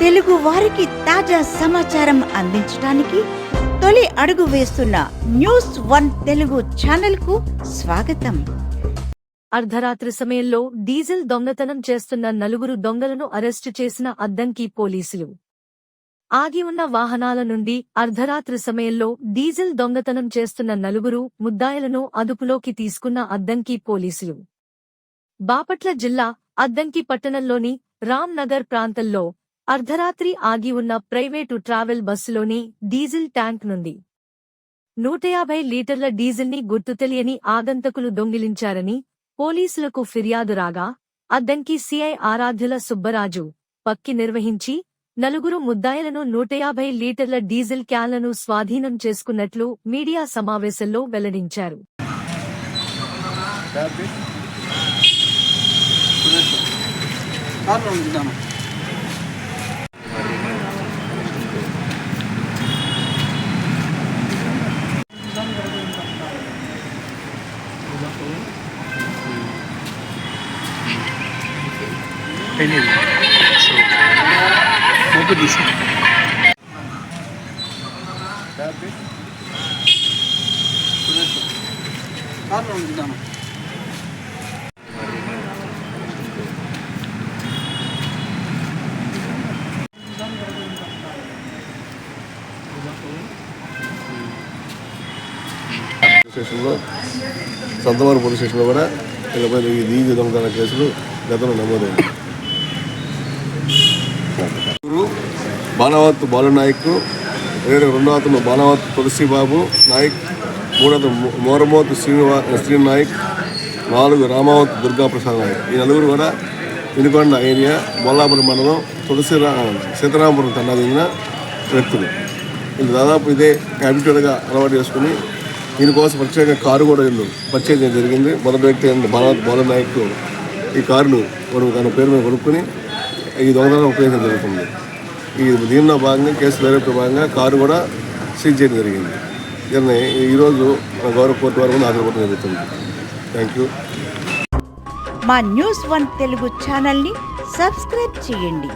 తెలుగు వారికి తాజా సమాచారం అందించడానికి తొలి అడుగు వేస్తున్న న్యూస్ వన్ తెలుగు ఛానల్కు స్వాగతం. అర్ధరాత్రి సమయంలో డీజిల్ దొంగతనం చేస్తున్న నలుగురు దొంగలను అరెస్టు చేసిన అద్దంకి పోలీసులు. ఆగి ఉన్న వాహనాల నుండి అర్ధరాత్రి సమయంలో డీజిల్ దొంగతనం చేస్తున్న నలుగురు ముద్దాయిలను అదుపులోకి తీసుకున్న అద్దంకి పోలీసులు. బాపట్ల జిల్లా అద్దంకి పట్టణంలోని రామ్ నగర్ ప్రాంతంలో అర్ధరాత్రి ఆగి ఉన్న ప్రైవేటు ట్రావెల్ బస్సులోని డీజిల్ ట్యాంక్ నుండి నూట యాభై లీటర్ల డీజిల్ని గుర్తు తెలియని ఆగంతకులు దొంగిలించారని పోలీసులకు ఫిర్యాదు రాగా అద్దంకి సిఐ ఆరాధ్యుల సుబ్బరాజు పక్కి నిర్వహించి నలుగురు ముద్దాయలను నూట యాభై లీటర్ల డీజిల్ క్యాన్లను స్వాధీనం చేసుకున్నట్లు మీడియా సమావేశంలో వెల్లడించారు. కార్లో ఉంచుదాము మొక్కు తీసి కార్లో ఉంచుదాము స్టేషన్లో సంతవారి పోలీస్ స్టేషన్లో కూడా వీళ్ళపై ఈ దీని దొంగతన కేసులు గతంలో నమోదైంది. బాలవత్ బాణావత్ బాలునాయక్ వేరే రెండో అతను బాలవత్ తులసిబాబు నాయక్ మూడో మోరమోత్ శ్రీనివా శ్రీనాయక్ నాలుగు రామావత్ దుర్గాప్రసాద్ నాయక్. ఈ నలుగురు కూడా వినుకొండ ఏరియా బొల్లాపురం మండలం తులసి సీతారాంపురం సీతారామపురం తండా చెందిన వ్యక్తులు. వీళ్ళు దాదాపు ఇదే హ్యాబిటెడ్గా అలవాటు చేసుకుని దీనికోసం ప్రత్యేక కారు కూడా వీళ్ళు పర్చేజ్ చేయడం జరిగింది. మొదటి వ్యక్తి అయిన బాలనాయక్ ఈ కారును తన పేరు మీద కొనుక్కుని ఈ దొంగతనం ఉపయోగించడం జరుగుతుంది. ఈ దీనిలో భాగంగా కేసు దర్యాప్తు భాగంగా కారు కూడా సీజ్ చేయడం జరిగింది. దీన్ని ఈరోజు మన గౌరవ కోర్టు వరకు హాజరుపడడం జరుగుతుంది. థ్యాంక్ యూ మా న్యూస్ వన్ తెలుగు ఛానల్ని సబ్స్క్రైబ్ చేయండి.